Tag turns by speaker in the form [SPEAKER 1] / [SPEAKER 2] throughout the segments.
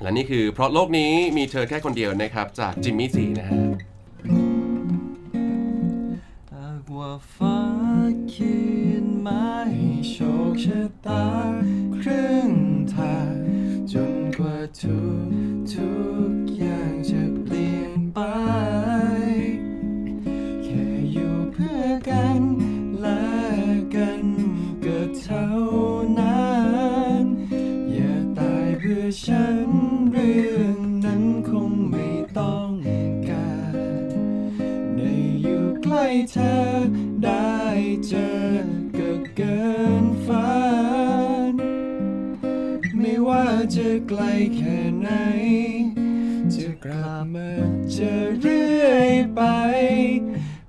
[SPEAKER 1] และนี่คือเพราะโลกนี้มีเธอแค่คนเดียวนะครับ จากจิมมี่สีนะฮะ
[SPEAKER 2] หากว่าฟ้าเขียนมาให้โชคชะตาครึ่งทางจนกว่าทุกทุกอย่างจะเปลี่ยนไป แค่อยู่เพื่อกันและกันก็เท่านั้น อย่าตายเพื่อฉัน อยู่ใกล้เธอได้เจอก็เกินฝัน ไม่ว่าจะไกลแค่ไหน จะกลับมาเจอเรื่อยไป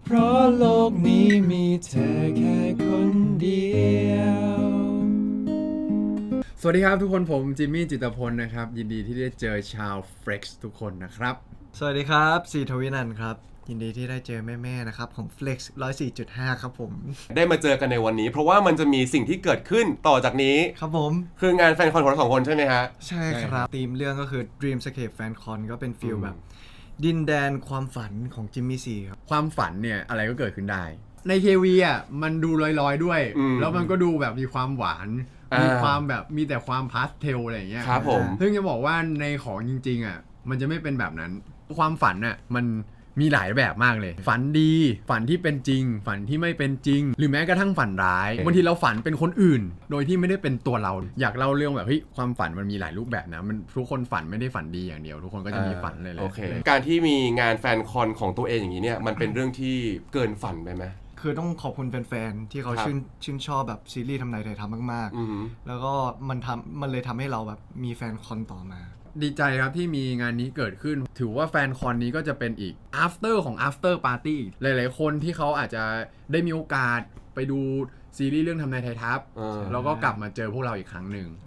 [SPEAKER 2] เพราะโลกนี้มีเธอแค่คนเดียว
[SPEAKER 3] สวัสดีครับทุกคนผมจิมมี่จิตรพลนะครับ ยินดีที่ได้เจอชาวเฟร็กซ์ทุกคนนะครับ
[SPEAKER 2] สวัสดีครับสีทวินันท์ครับ ยินดีที่ได้เจอแม่ๆนะครับของ Flex 104.5 ครับผม
[SPEAKER 1] ได้มาเจอกันในวันนี้ เพราะว่ามันจะมีสิ่งที่เกิดขึ้นต่อจากนี้
[SPEAKER 2] ครับผม
[SPEAKER 1] คืองานแฟนคอนของเราสองคนใช่ไหมฮะ
[SPEAKER 2] ใช่ครับธีมเรื่องก็คือ Dreamscape Fan Con ก็เป็นฟิล
[SPEAKER 1] อืม
[SPEAKER 2] แบบ ดินแดนความฝันของจิมมี่ซีครับ
[SPEAKER 3] ความฝันเนี่ยอะไรก็เกิดขึ้นได้ ในเควีอะมันดูลอยๆด้วย
[SPEAKER 1] อืม
[SPEAKER 3] แล้วมันก็ดูแบบมีความหวาน
[SPEAKER 1] อ่ามี
[SPEAKER 3] มีความแบบมีแต่ความพาสเทลอะไรอย่างเงี้ย
[SPEAKER 1] ครับผม
[SPEAKER 3] ซึ่งจะบอกว่าในของจริงๆอะมันจะไม่เป็นแบบนั้น ความฝันอะมัน มีหลายแบบมากเลย ฝันดีฝันที่เป็นจริง ฝันที่ไม่เป็นจริง หรือแม้กระทั่งฝันร้ายบางทีเราฝันเป็นคนอื่น โดยที่ไม่ได้เป็นตัวเรา อยากเล่าเรื่องแบบเฮ้ยความฝันมันมีหลายรูปแบบนะมันทุกคนฝันไม่ได้ฝันดีอย่างเดียว ทุกคนก็จะมีฝันเลยแหละ
[SPEAKER 1] โอเคการที่มีงานแฟนคอนของตัวเองอย่างนี้เนี่ยมันเป็นเรื่องที่เกินฝันไปไหม
[SPEAKER 2] คือต้องขอบคุณแฟนๆ ที่เขา
[SPEAKER 1] ครับ
[SPEAKER 2] ชื่นชื่นชอบแบบซีรีส์ทำนายไทยทำมาก
[SPEAKER 1] อือหือ
[SPEAKER 2] ๆแล้วก็มันทำมันเลยทำให้เราแบบมีแฟนคอนต่อมา
[SPEAKER 3] ดีใจครับที่มีงานนี้เกิดขึ้น ถือว่าแฟนคอนนี้ก็จะเป็นอีก after ของ after party หลาย ๆ คนที่เขาอาจจะได้มีโอกาสไปดูซีรีส์เรื่องทำนายไทยทัพ
[SPEAKER 1] เออ
[SPEAKER 3] แล้วก็กลับมาเจอพวกเราอีกครั้งหนึ่ง